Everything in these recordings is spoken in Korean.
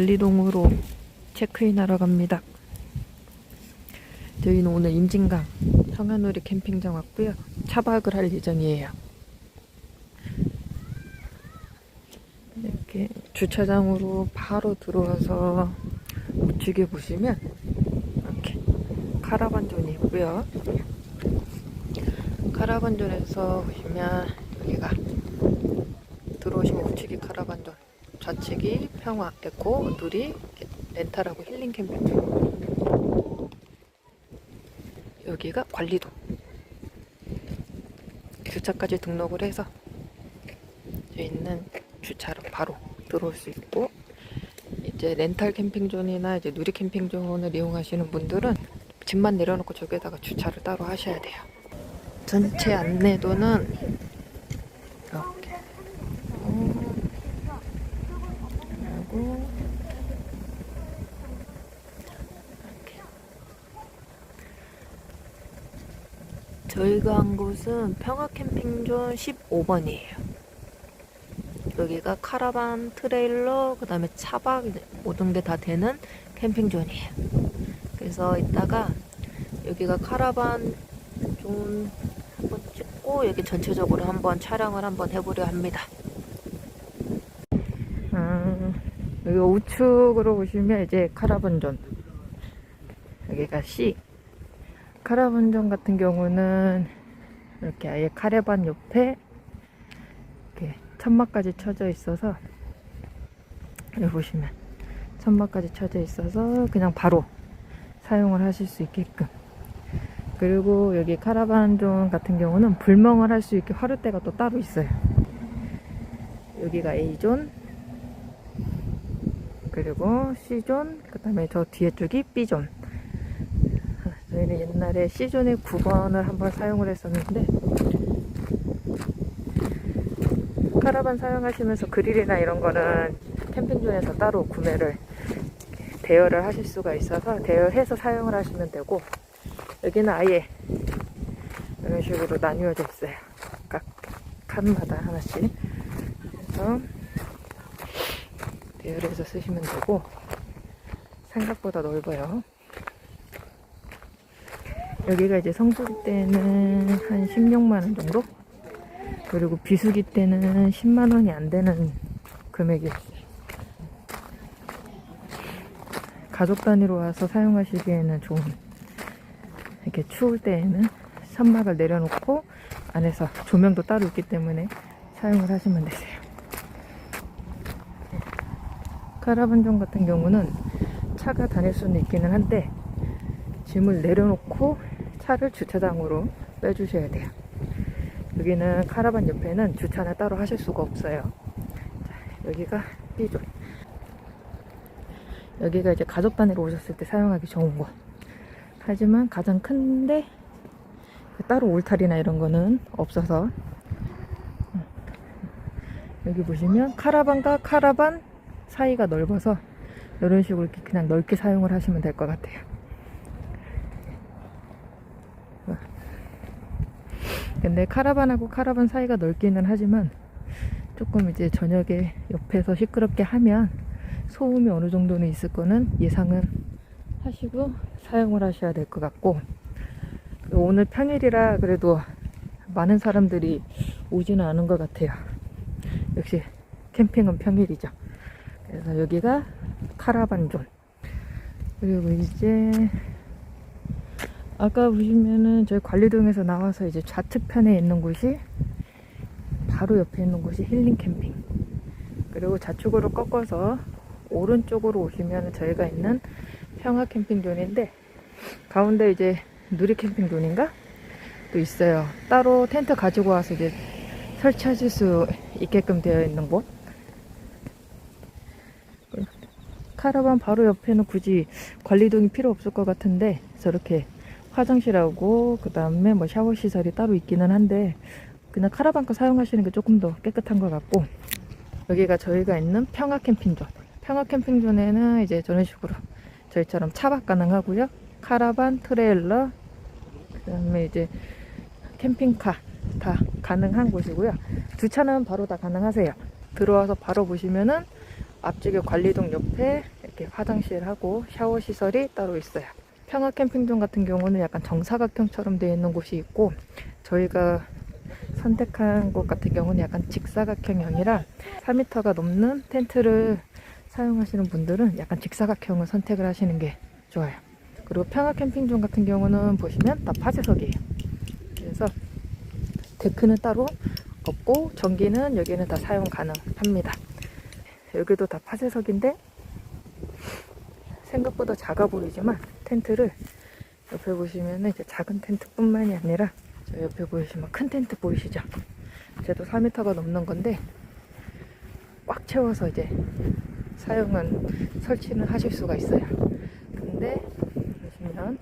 관리동으로 체크인하러 갑니다. 저희는 오늘 임진강 성안우리 캠핑장 왔고요. 차박을 할 예정이에요. 이렇게 주차장으로 바로 들어와서 우측에 보시면 이렇게 카라반존이 있고요. 카라반존에서 보시면 여기가 들어오시면 우측이 카라반존, 좌측이 평화, 에코, 누리, 렌탈하고 힐링 캠핑. 여기가 관리동. 주차까지 등록을 해서 있는 주차로 바로 들어올 수 있고 이제 렌탈 캠핑존이나 이제 누리 캠핑존을 이용하시는 분들은 집만 내려놓고 저기에다가 주차를 따로 하셔야 돼요. 전체 안내도는 이렇게 어, 그리고 이렇게 저희가 한 곳은 평화 캠핑존 15번이에요. 여기가 카라반, 트레일러, 그 다음에 차박 모든 게다 되는 캠핑존이에요. 그래서 이따가 여기가 카라반 존 한번 찍고 여기 전체적으로 한번 촬영을 한번 해보려 합니다. 음, 여기 우측으로 보시면 이제 카라반존. 여기가 C. 카라반존 같은 경우는 이렇게 아예 카레반 옆에 이렇게 천막까지 쳐져 있어서 여기 보시면 천막까지 쳐져 있어서 그냥 바로 사용을 하실 수 있게끔 그리고 여기 카라반존 같은 경우는 불멍을 할 수 있게 화롯대가 또 따로 있어요 여기가 A존 그리고 C존 그 다음에 저 뒤에 쪽이 B존 저희는 옛날에 C존의 9번을 한번 사용을 했었는데 카라반 사용하시면서 그릴이나 이런 거는 캠핑존에서 따로 구매를 대여를 하실 수가 있어서 대여해서 사용을 하시면 되고 여기는 아예 이런 식으로 나뉘어져 있어요. 각 칸마다 하나씩 그래서 대여를 해서 쓰시면 되고 생각보다 넓어요. 여기가 이제 성수기 때는 한 16만원 정도? 그리고 비수기 때는 10만 원이 안 되는 금액이었어요. 가족 단위로 와서 사용하시기에는 좋은 이렇게 추울 때에는 천막을 내려놓고 안에서 조명도 따로 있기 때문에 사용을 하시면 되세요. 카라반존 같은 경우는 차가 다닐 수는 있기는 한데 짐을 내려놓고 차를 주차장으로 빼주셔야 돼요. 여기는 카라반 옆에는 주차를 따로 하실 수가 없어요. 자, 여기가 B존. 여기가 이제 가족 단위로 오셨을 때 사용하기 좋은 곳. 하지만 가장 큰데 따로 울타리나 이런 거는 없어서 여기 보시면 카라반과 카라반 사이가 넓어서 이런 식으로 이렇게 그냥 넓게 사용을 하시면 될 것 같아요. 근데 카라반하고 카라반 사이가 넓기는 하지만 조금 이제 저녁에 옆에서 시끄럽게 하면 소음이 어느 정도는 있을 거는 예상은 하시고 사용을 하셔야 될 것 같고 오늘 평일이라 그래도 많은 사람들이 오지는 않은 것 같아요. 역시 캠핑은 평일이죠. 그래서 여기가 카라반존 그리고 이제 아까 보시면은 저희 관리동에서 나와서 이제 좌측편에 있는 곳이 바로 옆에 있는 곳이 힐링 캠핑. 그리고 좌측으로 꺾어서 오른쪽으로 오시면 저희가 있는 평화 캠핑존인데 가운데 이제 누리 캠핑존인가? 또 있어요. 따로 텐트 가지고 와서 이제 설치하실 수 있게끔 되어 있는 곳. 카라반 바로 옆에는 굳이 관리동이 필요 없을 것 같은데 저렇게 화장실하고 그 다음에 뭐 샤워 시설이 따로 있기는 한데 그냥 카라반 거 사용하시는 게 조금 더 깨끗한 것 같고 여기가 저희가 있는 평화 캠핑존. 평화 캠핑존에는 이제 저런 식으로 저희처럼 차박 가능하고요. 카라반 트레일러 그 다음에 이제 캠핑카 다 가능한 곳이고요. 주차는 바로 다 가능하세요. 들어와서 바로 보시면은 앞쪽에 관리동 옆에 이렇게 화장실하고 샤워 시설이 따로 있어요. 평화 캠핑존 같은 경우는 약간 정사각형처럼 되어 있는 곳이 있고 저희가 선택한 곳 같은 경우는 약간 직사각형이 아니라 4m가 넘는 텐트를 사용하시는 분들은 약간 직사각형을 선택을 하시는 게 좋아요. 그리고 평화 캠핑존 같은 경우는 보시면 다 파쇄석이에요. 그래서 데크는 따로 없고 전기는 여기는 다 사용 가능합니다. 여기도 다 파쇄석인데 생각보다 작아 보이지만 텐트를 옆에 보시면 이제 작은 텐트뿐만이 아니라 저 옆에 보이시면 큰 텐트 보이시죠? 쟤도 4m가 넘는 건데 꽉 채워서 이제 사용은 설치는 하실 수가 있어요. 근데 보시면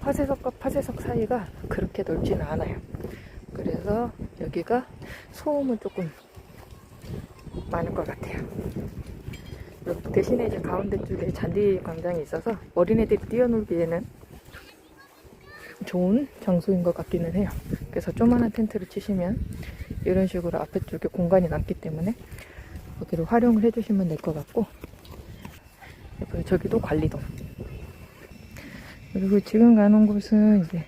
파쇄석과 파쇄석 사이가 그렇게 넓지는 않아요. 그래서 여기가 소음은 조금 많을 것 같아요. 대신에 이제 가운데 쪽에 잔디 광장이 있어서 어린애들이 뛰어놀기에는 좋은 장소인 것 같기는 해요. 그래서 조그만한 텐트를 치시면 이런 식으로 앞에 쪽에 공간이 남기 때문에 여기를 활용을 해주시면 될 것 같고 저기도 관리동 그리고 지금 가는 곳은 이제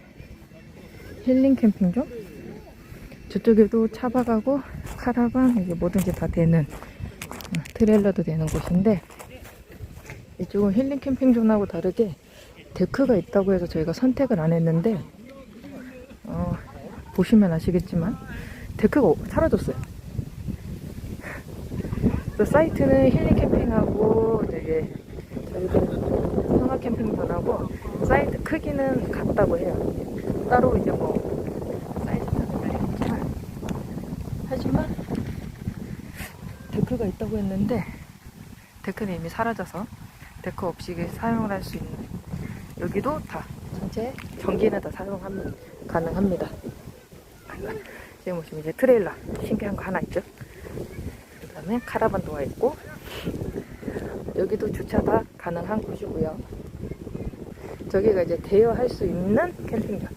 힐링 캠핑존 저쪽에도 차박하고 카라반 이게 뭐든지 다 되는 어, 트레일러도 되는 곳인데 이쪽은 힐링 캠핑 존하고 다르게 데크가 있다고 해서 저희가 선택을 안 했는데 어, 보시면 아시겠지만 데크가 어- 사라졌어요. 그 사이트는 힐링 캠핑하고 되게 저희가 평화 캠핑존하고 사이트 크기는 같다고 해요. 따로 이제 뭐 사이즈는 다르지만 하지만 데크가 있다고 했는데 데크는 이미 사라져서 데크 없이 사용을 할 수 있는 여기도 다 전체 전기는 다 사용 가능합니다. 지금 보시면 이제 트레일러 신기한 거 하나 있죠. 그 다음에 카라반 도어 있고 여기도 주차 다 가능한 곳이고요. 저기가 이제 대여할 수 있는 캠핑장.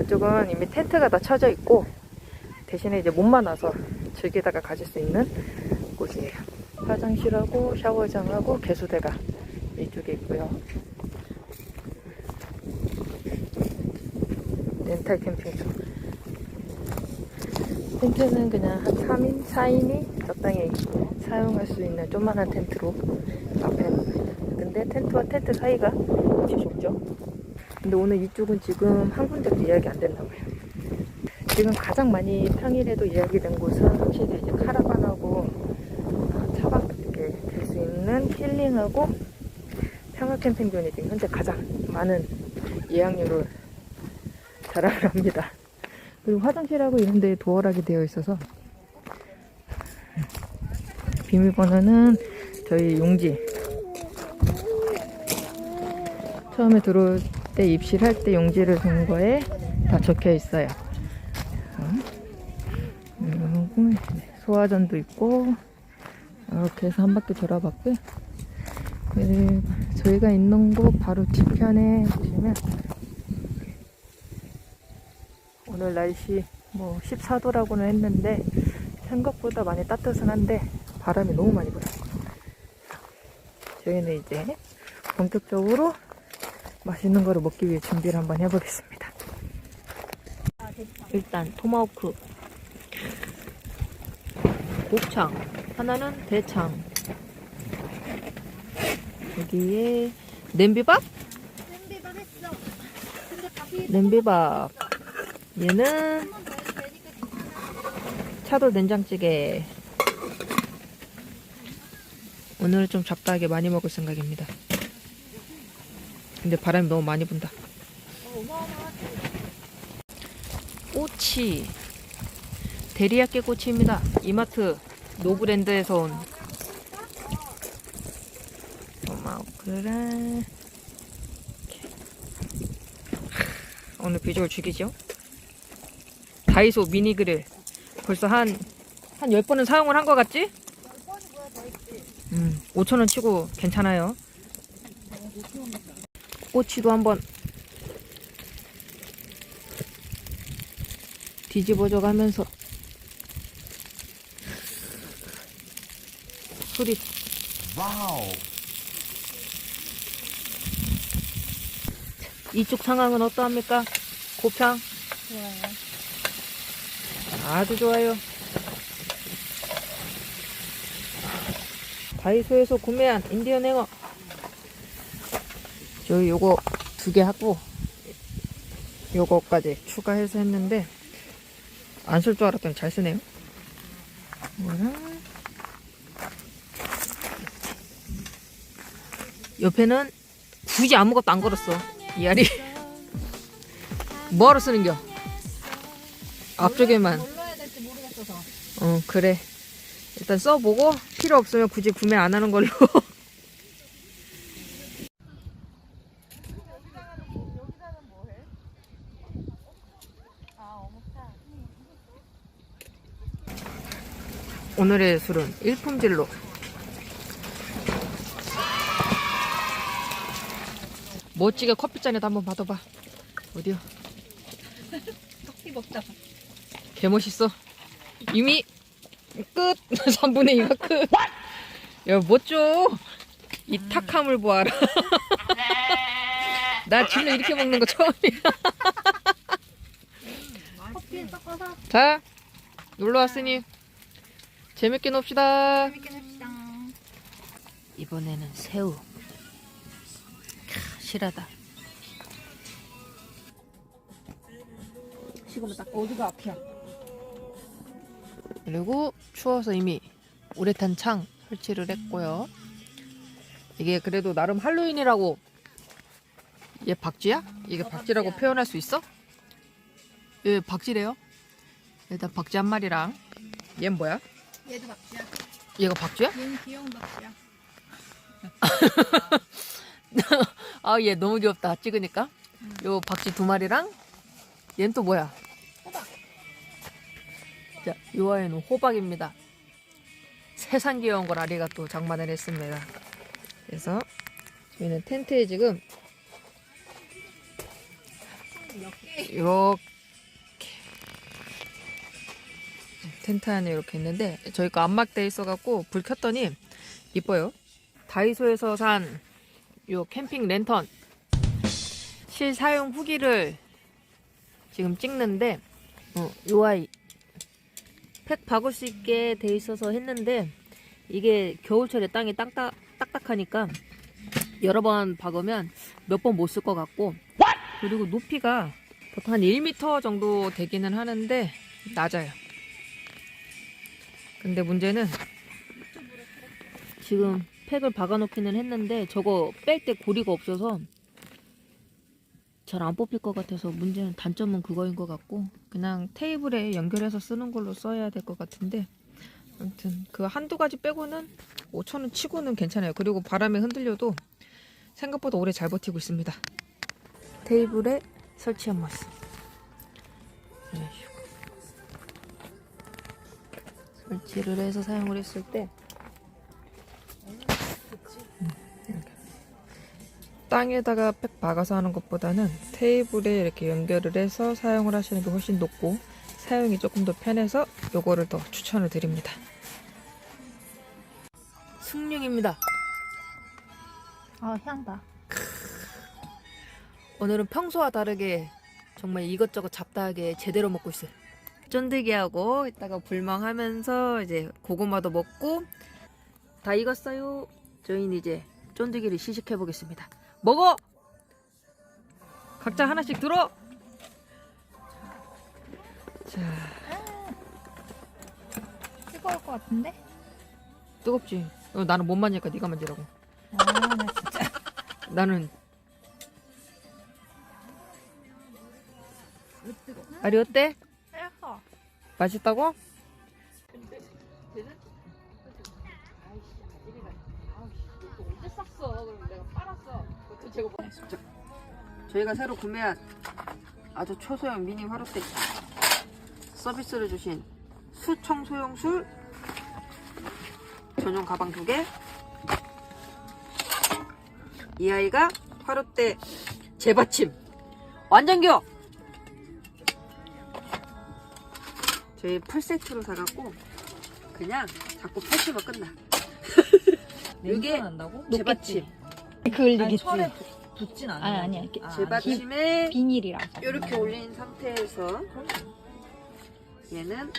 이쪽은 이미 텐트가 다 쳐져 있고 대신에 이제 몸만 와서 즐기다가 가질 수 있는 곳이에요. 화장실하고 샤워장하고 개수대가 이쪽에 있고요. 렌탈 캠핑장. 텐트는 그냥 한 3인, 4인이 적당히 사용할 수 있는 조그만한 텐트로 앞에 근데 텐트와 텐트 사이가 아주 좁죠. 근데 오늘 이쪽은 지금 한 군데도 예약이 안 됐나 봐요. 지금 가장 많이 평일에도 예약이 된 곳은 확실히 이제 카라반하고 차박 이렇게 될 수 있는 힐링하고 평화 캠핑존이 지금 현재 가장 많은 예약률을 자랑을 합니다. 그리고 화장실하고 이런 데에 도어락이 되어 있어서 비밀번호는 저희 용지 처음에 들어올 때 입실할 때 용지를 준 거에 다 적혀 있어요. 그리고 소화전도 있고 이렇게 해서 한 바퀴 돌아봤고요. 그리고 저희가 있는 곳 바로 뒤편에 보시면 오늘 날씨 뭐 14도라고는 했는데 생각보다 많이 따뜻은 한데 바람이 너무 많이 불어요. 저희는 이제 본격적으로 맛있는 거를 먹기 위해 준비를 한번 해보겠습니다. 일단 토마호크 곱창. 하나는 대창. 여기에 냄비밥? 냄비밥 했어. 근데 밥이 냄비밥. 얘는 차돌 된장찌개. 오늘은 좀 잡다하게 많이 먹을 생각입니다. 근데 바람이 너무 많이 분다. 꼬치 데리야끼 꼬치입니다 이마트 노브랜드에서 온 이렇게. 오늘 비주얼 죽이죠 다이소 미니 그릴 벌써 한, 한 10번은 사용을 한 것 같지? 음, 5천원 치고 괜찮아요. 꼬치도 한번 뒤집어져 가면서 소리. 와우. 이쪽 상황은 어떠합니까? 고평? 좋아요. 아주 좋아요. 다이소에서 구매한 인디언 행어. 저 요거 두 개 하고 요거까지 추가해서 했는데 안 쓸 줄 알았더니 잘 쓰네요. 이거 옆에는 굳이 아무것도 안 걸었어. 이 알이 뭐하러 쓰는겨? 앞쪽에만. 어 그래 일단 써보고 필요 없으면 굳이 구매 안 하는 걸로. 오늘의 술은 일품질로 멋지게 커피잔에도 한번 받아봐. 어디요? 커피 먹자. 개 멋있어. 이미 끝. 3분의 2가 끝 야 멋져 이 탁함을 보아라. 나 진로 이렇게 먹는 거 처음이야. 커피 섞어서? 자 놀러 왔으니 재밌게 놉시다. 재밌게 합시다. 이번에는 새우. 캬, 실하다 지금 딱 어디가 앞이야? 그리고 추워서 이미 우레탄 창 설치를 했고요 이게 그래도 나름 할로윈이라고 얘 박쥐야? 이게 박쥐라고 표현할 수 있어? 얘 박쥐래요 일단 박쥐 한 마리랑 얘는 뭐야? 얘도 박쥐야. 얘가 박쥐야? 얘는 귀여운 박쥐야. 아 얘 너무 귀엽다. 찍으니까. 요 박쥐 두 마리랑 얘는 또 뭐야? 호박. 자, 요 아이는 호박입니다. 세상 귀여운 걸 아리가 또 장만을 했습니다. 그래서 저희는 텐트에 지금 이렇게 텐트 안에 이렇게 있는데 저희 거 안막돼 있어갖고 불 켰더니 이뻐요. 다이소에서 산 요 캠핑 랜턴. 실사용 후기를 지금 찍는데 어, 요 아이 팩 박을 수 있게 돼 있어서 했는데 이게 겨울철에 땅이 딱딱, 딱딱하니까 여러 번 박으면 몇 번 못 쓸 것 같고 그리고 높이가 보통 한 1m 정도 되기는 하는데 낮아요. 근데 문제는 지금 팩을 박아놓기는 했는데 저거 뺄 때 고리가 없어서 잘 안 뽑힐 것 같아서 문제는 단점은 그거인 것 같고 그냥 테이블에 연결해서 쓰는 걸로 써야 될 것 같은데 아무튼 그 한두 가지 빼고는 5천원 치고는 괜찮아요. 그리고 바람에 흔들려도 생각보다 오래 잘 버티고 있습니다. 테이블에 설치한 모습 식으로 설치를 해서 사용을 했을 때 땅에다가 팩 박아서 하는 것보다는 테이블에 이렇게 연결을 해서 사용을 하시는 게 훨씬 높고 사용이 조금 더 편해서 요거를 더 추천을 드립니다. 숭늉입니다. 아, 향다. 오늘은 평소와 다르게 정말 이것저것 잡다하게 제대로 먹고 있어요. 쫀득이하고 이따가 불멍하면서 이제 고구마도 먹고 다 익었어요. 저희는 이제 쫀득이를 시식해 보겠습니다. 먹어! 각자 하나씩 들어! 자, 뜨거울 것 같은데? 뜨겁지? 어, 나는 못 만지니까 네가 만지라고. 아, 나 진짜. 나는 아리 어때? 뜨거. 맛있다고? 저희가 새로 구매한 아주 초소형 미니 화롯대 서비스를 주신 수청 소형술 전용 가방 두 개. 이 아이가 화롯대 재받침 완전교. 저희 풀세트로 사갖고 그냥 자꾸 펼치면 끝나. 이게? 재받침. 그을리겠지. 철에 붙- 붙진 않아. 아니, 아니야. 이렇게 재받침에 비닐이라서. 이렇게 올린 상태에서 얘는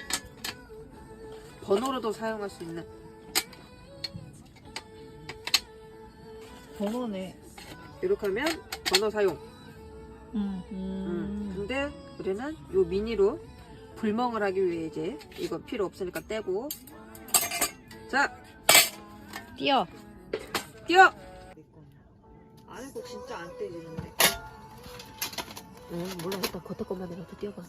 번호로도 사용할 수 있는 번호네. 이렇게 하면 번호 사용. 응. 음. 근데 우리는 요 미니로 불멍을 하기 위해 이제 이거 필요 없으니까 떼고 자 띄어. 뛰어. 아이고 진짜 안 떼지는데. 응 몰라 일단 겉에 것만 이렇게 뛰어봐.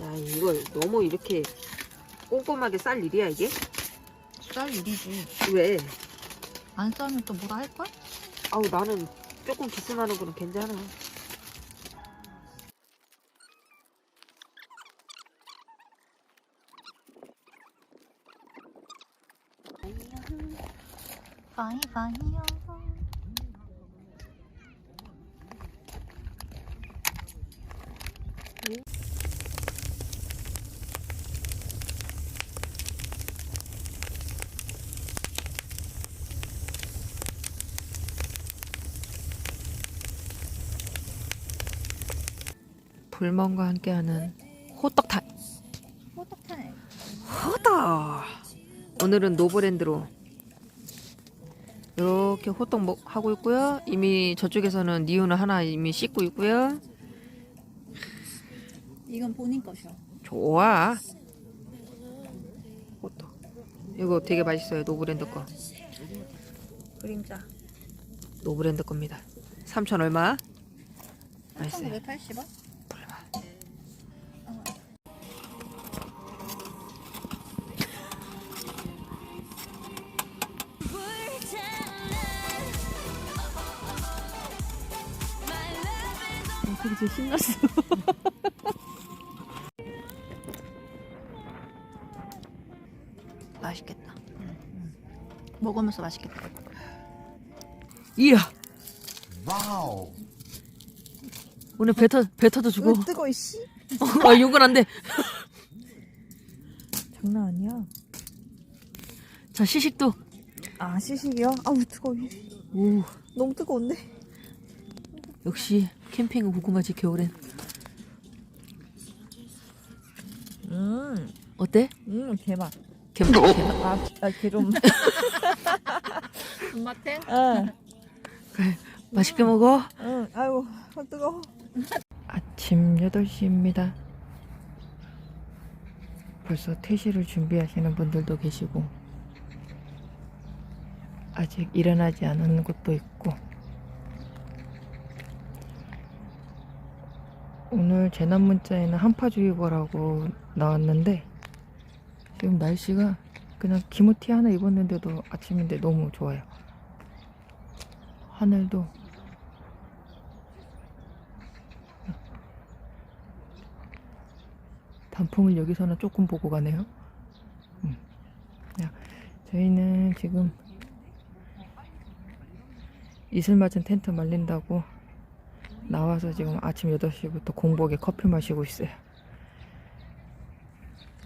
야 이걸 너무 이렇게 꼼꼼하게 쌀 일이야 이게? 쌀 일이지. 왜? 안 싸면 또 뭐라 할걸? 아우 나는 조금 기스나는 거는 괜찮아. 바이바이요. 불멍과 함께하는 호떡 타임. 호떡 타임. 호떡. 오늘은 노브랜드로 이렇게 호떡 먹, 하고 있고요. 이미 저쪽에서는 니우는 하나 이미 씻고 있고요. 이건 본인 것이야. 좋아. 호떡. 이거 되게 맛있어요. 노브랜드 거. 그림자. 노브랜드 겁니다. 3천 얼마? 맛있어요. 1980원? 되게 신났어. 맛있겠다. 먹으면서 맛있겠다. 이야. 와우. 오늘 뱉어 뱉어도 주고. 뜨거 이씨. 아 욕은 안 돼. 장난 아니야. 자 시식도. 아 시식이야? 아우 뜨거워. 오 너무 뜨거운데. 역시 캠핑은 궁금하지 겨울엔. 음, 어때? 음 대박. 개, 개, 아, 아 개좀. 엄마템? 응, 그래, 맛있게 먹어. 응. 아이고 아, 뜨거워. 아침 8시입니다. 벌써 퇴실을 준비하시는 분들도 계시고, 아직 일어나지 않은 곳도 있고, 오늘 재난 문자에는 한파주의보라고 나왔는데, 지금 날씨가 그냥 기모티 하나 입었는데도 아침인데 너무 좋아요. 하늘도 단풍을 여기서는 조금 보고 가네요. 음. 야, 저희는 지금 이슬 맞은 텐트 말린다고 나와서 지금 아침 8시부터 공복에 커피 마시고 있어요.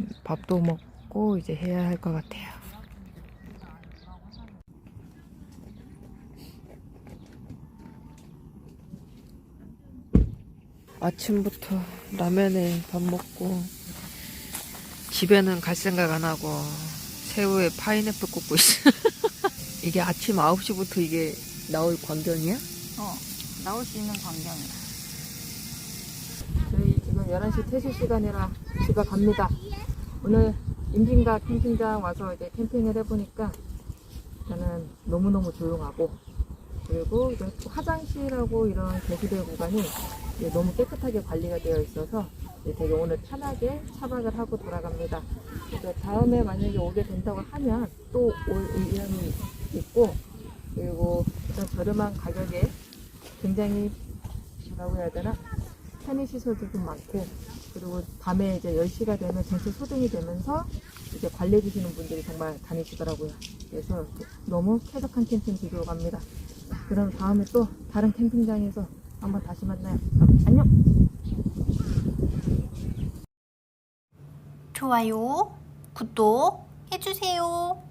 음, 밥도 먹고 이제 해야 할 것 같아요. 아침부터 라면에 밥 먹고 집에는 갈 생각 안 하고 새우에 파인애플 꽂고 있어. 이게 아침 9시부터 이게 나올 광경이야? 어. 나올 수 있는 광경이야. 저희 지금 11시 퇴실 시간이라 집에 갑니다. 오늘 임진각 캠핑장 와서 이제 캠핑을 해보니까 저는 너무너무 조용하고 그리고 화장실하고 이런 게시대 구간이 너무 깨끗하게 관리가 되어 있어서 되게 오늘 편하게 차박을 하고 돌아갑니다. 그래서 다음에 만약에 오게 된다고 하면 또 올 의향이 있고 그리고 저렴한 가격에 굉장히 뭐라고 해야 되나 편의시설도 좀 많고 그리고 밤에 이제 10시가 되면 전체 소등이 되면서 이제 관리해 주시는 분들이 정말 다니시더라고요. 그래서 너무 쾌적한 캠핑 되도록 갑니다. 그럼 다음에 또 다른 캠핑장에서 한번 다시 만나요. 안녕! 좋아요, 구독 해주세요.